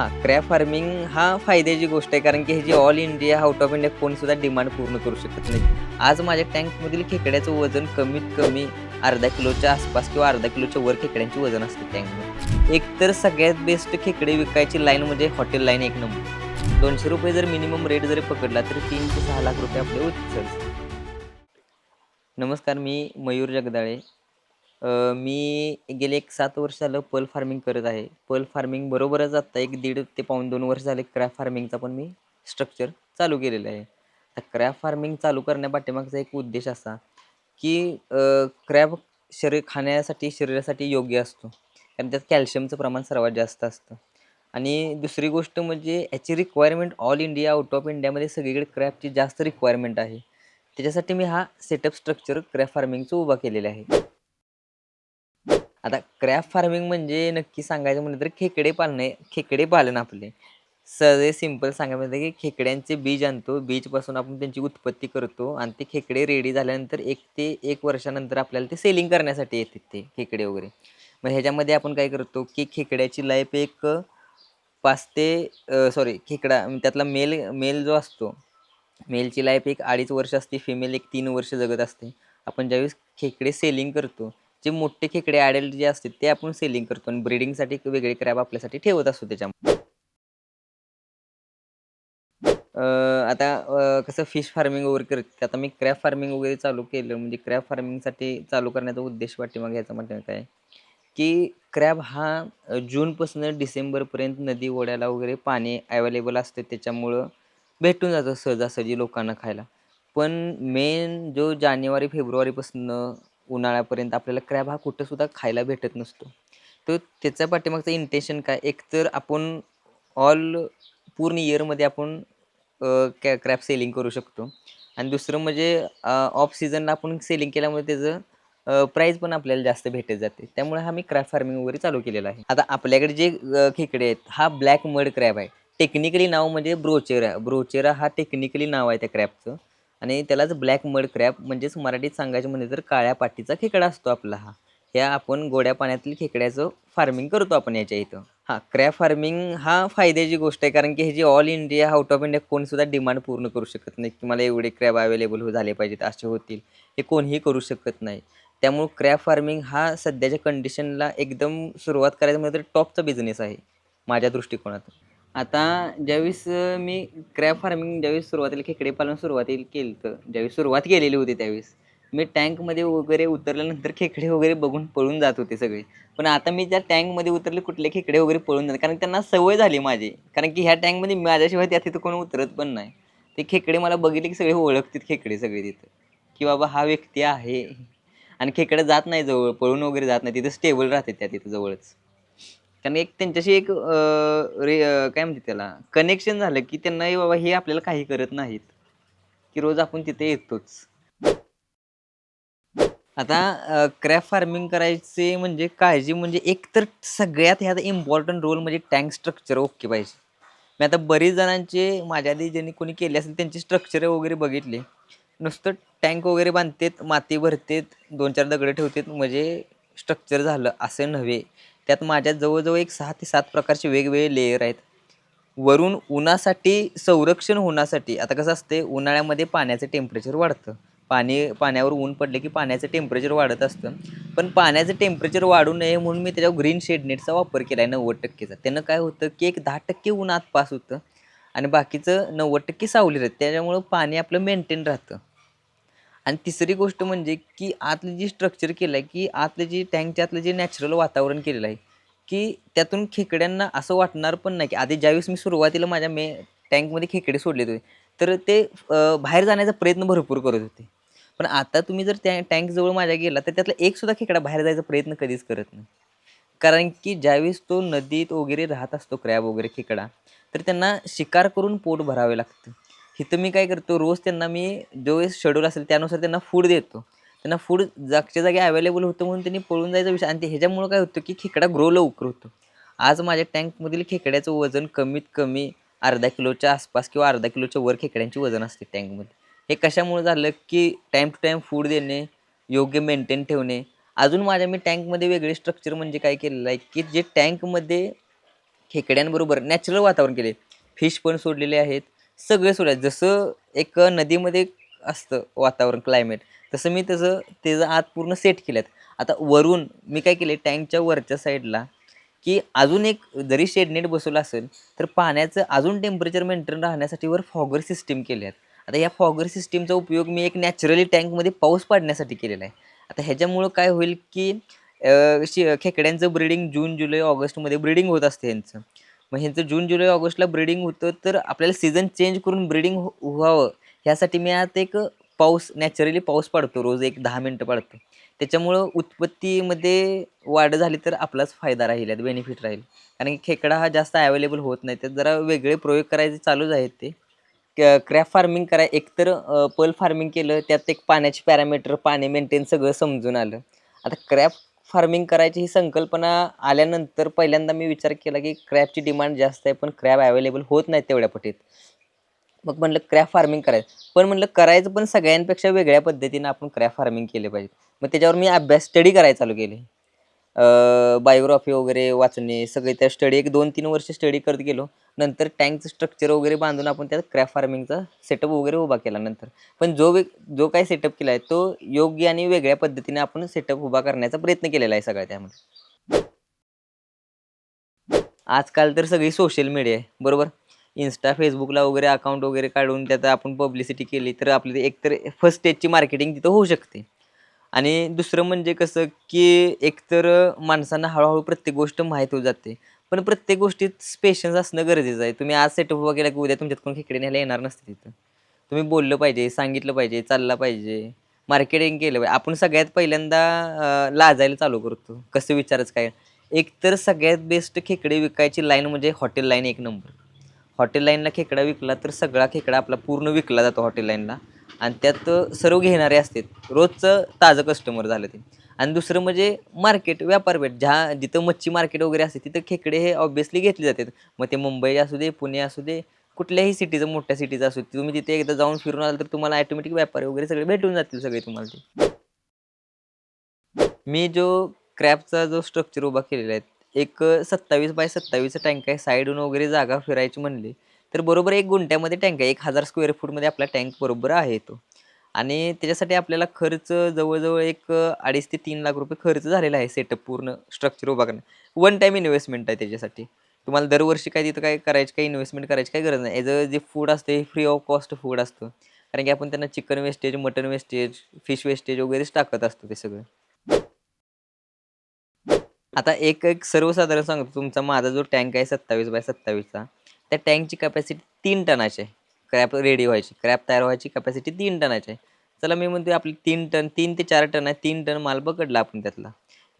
हां crape farming हा फायद्याची गोष्ट आहे कारण की ह्याची all India out of India कोणसुद्धा demand पूर्ण करू शकत नाही. आज माझ्या टँकमधील खेकड्याचं वजन कमीत कमी अर्धा किलोच्या आसपास किंवा अर्धा किलोच्या वर खेकड्यांचे वजन असते टँकमध्ये एक तर सगळ्यात बेस्ट खेकडे विकायची लाईन म्हणजे हॉटेल लाईन एक नंबर दोनशे रुपये जर मिनिमम रेट जरी पकडला तर तीन ते सहा लाख रुपये आपले उचल नमस्कार मी मयूर जगदाळे. अ, मी गेले एक सात वर्ष झालं पर्ल फार्मिंग करत आहे. पर्ल फार्मिंग बरोबरच आत्ता एक दीड ते पाऊण दोन वर्ष झाले क्रॅप फार्मिंगचा पण मी स्ट्रक्चर चालू केलेलं आहे. आता क्रॅप फार्मिंग चालू करण्यापाठीमागचा एक उद्देश असा की क्रॅब शरीर खाण्यासाठी शरीरासाठी योग्य असतो. कारण त्यात कॅल्शियमचं प्रमाण सर्वात जास्त असतं. आणि दुसरी गोष्ट म्हणजे याची requirement all India out of इंडियामध्ये सगळीकडे क्रॅपची जास्त रिक्वायरमेंट आहे. त्याच्यासाठी मी हा सेटअप स्ट्रक्चर क्रॅप फार्मिंगचं उभा केलेला आहे. आता क्रॅप फार्मिंग म्हणजे नक्की सांगायचं म्हणलं तर खेकडे पालणे खेकडे पालन आपले. सगळे सिंपल सांगायचं म्हणजे की खेकड्यांचे बीज आणतो. बीजपासून आपण त्यांची उत्पत्ती करतो आणि ते खेकडे रेडी झाल्यानंतर एक ते एक वर्षानंतर आपल्याला ते सेलिंग करण्यासाठी येतात ते खेकडे वगैरे. मग ह्याच्यामध्ये आपण काय करतो की खेकड्याची लाईफ एक पाच ते सॉरी खेकडा त्यातला मेल मेल जो असतो मेलची लाईफ एक अडीच वर्ष असते फिमेल एक तीन वर्ष जगत असते. आपण ज्यावेळेस खेकडे सेलिंग करतो जे मोठे खेकडे ॲडल्ट जे असतात ते आपण सेलिंग करतो आणि ब्रीडिंगसाठी एक वेगळे क्रॅब आपल्यासाठी ठेवत असतो त्याच्यामध्ये आता कसं फिश फार्मिंग वगैरे करते आता मी क्रॅब फार्मिंग वगैरे चालू केलं. म्हणजे क्रॅब फार्मिंगसाठी चालू करण्याचा उद्देश पाठीमागे याचा म्हणजे काय? की क्रॅब हा जूनपासून डिसेंबरपर्यंत नदी ओढ्याला वगैरे पाणी अवेलेबल असते. त्याच्यामुळं भेटून जातं सहजासहजी लोकांना खायला. पण मेन जो जानेवारी फेब्रुवारीपासून उन्हाळ्यापर्यंत आपल्याला क्रॅब हा कुठंसुद्धा खायला भेटत नसतो. तर त्याच्या पाठीमागचं इंटेन्शन काय? एक तर आपण ऑल पूर्ण इयरमध्ये आपण कॅ क्रॅब सेलिंग करू शकतो. आणि दुसरं म्हणजे ऑफ सीझनला आपण सेलिंग केल्यामुळे त्याचं प्राईज पण आपल्याला जास्त भेटत जाते. त्यामुळे हा मी क्रॅब फार्मिंग वगैरे चालू केलेला आहे. आता आपल्याकडे जे खेकडे आहेत हा ब्लॅक मड क्रॅब आहे. टेक्निकली नाव म्हणजे ब्रोचेरा ब्रोचेरा हा टेक्निकली नाव आहे त्या क्रॅबचं आणि त्यालाच ब्लॅक मड क्रॅप म्हणजेच मराठीत सांगायचं म्हणजे तर काळ्या पाटीचा खेकडा असतो आपला हा. ह्या आपण गोड्या पाण्यातील खेकड्याचं फार्मिंग करतो आपण याच्या इथं. हां क्रॅप फार्मिंग हा फायद्याची गोष्ट आहे कारण की ह्याची all India out of India कोणीसुद्धा demand पूर्ण करू शकत नाही. की मला एवढे क्रॅब अवेलेबल हो झाले पाहिजेत असे होतील. हे कोणीही करू शकत नाही. त्यामुळं क्रॅप फार्मिंग हा सध्याच्या कंडिशनला एकदम सुरुवात करायचं म्हणजे तर टॉपचा बिझनेस आहे माझ्या दृष्टिकोनातून. आता ज्यावेळेस मी क्रॅप फार्मिंग ज्यावेळेस सुरुवातीला खेकडे पालन सुरुवातीला केलं तर ज्यावेळेस सुरुवात केलेली होती त्यावेळेस मी टँकमध्ये वगैरे उतरल्यानंतर खेकडे वगैरे बघून पळून जात होते सगळे. पण आता मी त्या टँकमध्ये उतरले कुठले खेकडे वगैरे पळून जात कारण त्यांना सवय झाली माझी. कारण की ह्या टँकमध्ये माझ्याशिवाय त्या तिथं कोण उतरत पण नाही. ते खेकडे मला बघितले की सगळे ओळखतात खेकडे सगळे तिथं की बाबा हा व्यक्ती आहे. आणि खेकडे जात नाही जवळ पळून वगैरे जात नाही तिथं स्टेबल राहते त्या तिथं जवळच. कारण एक त्यांच्याशी एक अं, रे अं, काय म्हणते त्याला? कनेक्शन झालं की त्यांना "ए बाबा हे आपल्याला काही करत नाहीत. की रोज आपण तिथे येतोच. आता क्रॅप फार्मिंग करायचे म्हणजे काळजी म्हणजे एक तर सगळ्यात ह्यात इम्पॉर्टंट रोल म्हणजे टँक स्ट्रक्चर ओके पाहिजे. मी आता बरेच जणांचे माझ्या आधी ज्यांनी कोणी केले असेल त्यांचे स्ट्रक्चर वगैरे बघितले. नुसतं टँक वगैरे बांधतेत माती भरतेत दोन चार दगडं ठेवतेत म्हणजे स्ट्रक्चर झालं. असं नव्हे. त्यात माझ्या जवळजवळ एक सहा ते सात प्रकारचे वेगवेगळे लेयर आहेत. वरून उन्हासाठी संरक्षण होण्यासाठी आता कसं असते उन्हाळ्यामध्ये पाण्याचं टेम्परेचर वाढतं. पाणी पाण्यावर ऊन पडले की पाण्याचं टेम्परेचर वाढत असतं. पण पाण्याचं टेम्परेचर वाढू नये म्हणून मी त्याच्यावर ग्रीन शेड नेटचा वापर केला आहे नव्वद टक्केचा. त्यानं काय होतं की एक दहा टक्के ऊन आत पास होतं. आणि बाकीचं नव्वद टक्के सावली राहते. त्याच्यामुळं पाणी आपलं मेंटेन राहतं. आणि तिसरी गोष्ट म्हणजे की आतली जी स्ट्रक्चर केलं आहे की आतले जी टँकच्या आतलं जे नॅचरल वातावरण केलेलं आहे की त्यातून खेकड्यांना असं वाटणार पण नाही की आधी ज्यावेळेस मी सुरुवातीला माझ्या मे टँकमध्ये खेकडे सोडले होते तर ते बाहेर जाण्याचा प्रयत्न भरपूर करत होते. पण आता तुम्ही जर त्या टँकजवळ माझ्या गेला तर त्यातला एकसुद्धा खेकडा बाहेर जायचा प्रयत्न कधीच करत नाही. कारण की ज्यावेळेस तो नदीत वगैरे राहत असतो क्रॅब वगैरे खेकडा तर त्यांना शिकार करून पोट भरावे लागतं. इथं मी काय करतो रोज त्यांना मी जो शेड्यूल असेल त्यानुसार त्यांना फूड देतो. त्यांना फूड जागच्या जागी अवेलेबल होतं म्हणून त्यांनी पळून जायचा विषय. आणि ते ह्याच्यामुळं काय होतं की खेकडा ग्रो लवकर होतो. आज माझ्या टँकमधील खेकड्याचं वजन कमीत कमी अर्धा किलोच्या आसपास किंवा अर्धा किलोच्या वर खेकड्यांची वजन असते टँकमध्ये हे कशामुळे झालं की टाईम टू टाईम फूड देणे योग्य मेंटेन ठेवणे. अजून माझ्या मी टँकमध्ये वेगळे स्ट्रक्चर म्हणजे काय केलेलं आहे की जे टँकमध्ये खेकड्यांबरोबर नॅचरल वातावरण केले. फिश पण सोडलेले आहेत. सगळे सोडायचं जसं एक नदीमध्ये असतं वातावरण क्लायमेट तसं मी तसं त्याचं आत पूर्ण सेट केलं आता वरून मी काय केले टँकच्या वरच्या साईडला की अजून एक जरी शेडनेट बसवलं असेल तर पाण्याचं अजून टेम्परेचर मेंटेन राहण्यासाठी वर फॉगर सिस्टीम केली आहेत. आता या फॉगर सिस्टीमचा उपयोग मी एक नॅचरली टँकमध्ये पाऊस पाडण्यासाठी केलेला आहे. आता ह्याच्यामुळं काय होईल की शे खेकड्यांचं ब्रीडिंग जून जुलै ऑगस्टमध्ये ब्रीडिंग होत असते यांचं. मग ह्यांचं जून जुलै ऑगस्टला ब्रीडिंग होतं तर आपल्याला सीझन चेंज करून ब्रीडिंग हो, व्हावं. ह्यासाठी मी आता एक पाऊस नॅचरली पाऊस पाडतो रोज एक दहा मिनटं पाडतो. त्याच्यामुळं उत्पत्तीमध्ये वाढ झाली तर आपलाच फायदा राहील यात बेनिफिट राहील. कारण की खेकडा हा जास्त अवेलेबल होत नाही तर जरा वेगळे प्रयोग करायचे चालूच आहेत ते. क्रॅप फार्मिंग कराय एकतर पर्ल फार्मिंग केलं त्यात एक पाण्याचे पॅरामीटर पाणी मेंटेन सगळं समजून आलं. आता क्रॅप फार्मिंग करायची ही संकल्पना आल्यानंतर पहिल्यांदा मी विचार केला की क्रॅबची डिमांड जास्त आहे पण क्रॅब अवेलेबल होत नाही तेवढ्या पटीत. मग म्हणलं क्रॅब फार्मिंग करायचं. पण म्हणलं करायचं पण सगळ्यांपेक्षा वेगळ्या पद्धतीनं आपण क्रॅब फार्मिंग केले पाहिजे मग त्याच्यावर मी अभ्यास स्टडी करायला चालू केले. बायोग्राफी वगैरे वाचणे सगळे त्या स्टडी एक दोन तीन वर्ष स्टडी करत गेलो. नंतर टँकचं स्ट्रक्चर वगैरे बांधून आपण त्यात क्रॅप फार्मिंगचा सेटअप वगैरे उभा केला नंतर. पण जो वे जो काही सेटअप केला आहे तो योग्य आणि वेगळ्या पद्धतीने आपण सेटअप उभा करण्याचा प्रयत्न केलेला आहे सगळ्या त्यामध्ये. आजकाल तर सगळी सोशल मीडिया आहे बरोबर? इन्स्टा फेसबुकला वगैरे अकाउंट वगैरे काढून त्यात आपण पब्लिसिटी केली तर आपली एकतर फर्स्ट स्टेजची मार्केटिंग तिथं होऊ शकते. आणि दुसरं म्हणजे कसं की एकतर माणसांना हळूहळू प्रत्येक गोष्ट माहीत होत जाते. पण प्रत्येक गोष्टीत स्पेशन्स असणं गरजेचं आहे. तुम्ही आज सेटअप उभा केला की उद्या तुमच्यात कोण खेकडे न्यायला येणार नसते तिथं. तुम्ही बोललं पाहिजे सांगितलं पाहिजे चाललं पाहिजे. मार्केटिंग केलं पाहिजे. आपण सगळ्यात पहिल्यांदा लाजायला चालू करतो. कसं विचारच काय? एक तर सगळ्यात बेस्ट खेकडे विकायची लाईन म्हणजे हॉटेल लाईन एक नंबर हॉटेल लाईनला खेकडा विकला तर सगळा खेकडा आपला पूर्ण विकला जातो हॉटेल लाईनला आणि त्यात सर्व घेणारे असतात. रोजचं ताजं कस्टमर झालं ते. आणि दुसरं म्हणजे मार्केट व्यापार भेट. ज्या जिथं मच्छी मार्केट वगैरे असते तिथं खेकडे हे ऑब्वियसली घेतले जातात. मग ते मुंबई असू दे पुणे असू दे कुठल्याही सिटीचं मोठ्या सिटीचं असू दे तुम्ही तिथे एकदा जाऊन फिरून आला तर तुम्हाला ॲटोमॅटिक व्यापारी वगैरे सगळे भेटून जातील सगळे तुम्हाला ते. मी जो क्रॅपचा जो स्ट्रक्चर उभा केलेला आहे एक सत्तावीस बाय सत्तावीस टँक आहे साईडून वगैरे जागा फिरायची म्हणली तर बरोबर एक गुंठ्यामध्ये टँक आहे. एक हजार स्क्वेअर फूटमध्ये आपला टँक बरोबर आहे तो. आणि त्याच्यासाठी आपल्याला खर्च जवळजवळ एक अडीच ते तीन लाख रुपये खर्च झालेला आहे सेटअप पूर्ण स्ट्रक्चर उभा करणं वन टाईम इन्व्हेस्टमेंट आहे त्याच्यासाठी. तुम्हाला दरवर्षी काय तिथं काय करायची काय इन्व्हेस्टमेंट करायची काय गरज नाही. याचं जे फूड असते हे फ्री ऑफ कॉस्ट फूड असतं. कारण की आपण त्यांना chicken wastage mutton wastage fish wastage वगैरेच टाकत असतो ते सगळं. आता एक एक सर्वसाधारण सांगतो. तुमचा माझा जो टँक आहे सत्तावीस बाय सत्तावीसचा त्या टँकची कॅपॅसिटी तीन टनाची आहे. क्रॅप रेडी व्हायची. क्रॅप तयार व्हायची कॅपॅसिटी तीन टनाची आहे. चला मी म्हणतो आपली तीन टन तीन ते चार टन आहे. तीन टन माल पकडला आपण त्यातला.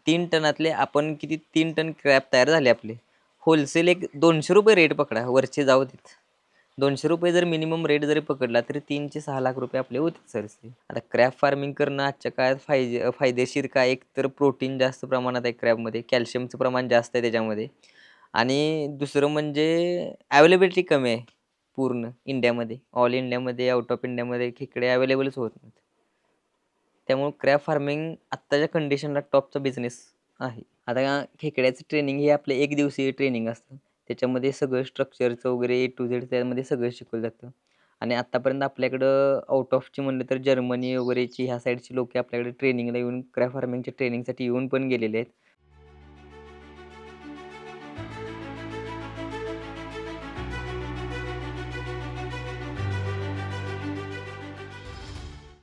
तीन टनातले आपण किती तीन टन क्रॅप तयार झाले आपले. होलसेल एक दोनशे रुपये रेट पकडा वरचे जाऊ देत. दोनशे रुपये जर मिनिमम रेट जरी पकडला तरी तीनशे सहा लाख रुपये आपले होते सर आता क्रॅप फार्मिंग करणं आजच्या काळात फायदे फायदेशीर काय? एक तर प्रोटीन जास्त प्रमाणात आहे क्रॅबमध्ये कॅल्शियमचं प्रमाण जास्त आहे त्याच्यामध्ये. आणि दुसरं म्हणजे अवेलेबिलिटी कमी आहे पूर्ण इंडियामध्ये. ऑल इंडियामध्ये आउट ऑफ इंडियामध्ये खेकडे अवेलेबलच होत नाहीत. त्यामुळे क्रॅप फार्मिंग आत्ताच्या कंडिशनला टॉपचा बिझनेस आहे. आता खेकड्याचं ट्रेनिंग हे आपलं एक दिवसीय ट्रेनिंग असतं. त्याच्यामध्ये सगळं स्ट्रक्चरचं वगैरे ए टू झेड त्यामध्ये सगळं शिकवलं जातं. आणि आत्तापर्यंत आपल्याकडं आउट ऑफची म्हणलं तर जर्मनी वगैरेची ह्या साईडची लोक आपल्याकडे ट्रेनिंगला येऊन क्रॅप फार्मिंगच्या ट्रेनिंगसाठी येऊन पण गेलेले आहेत.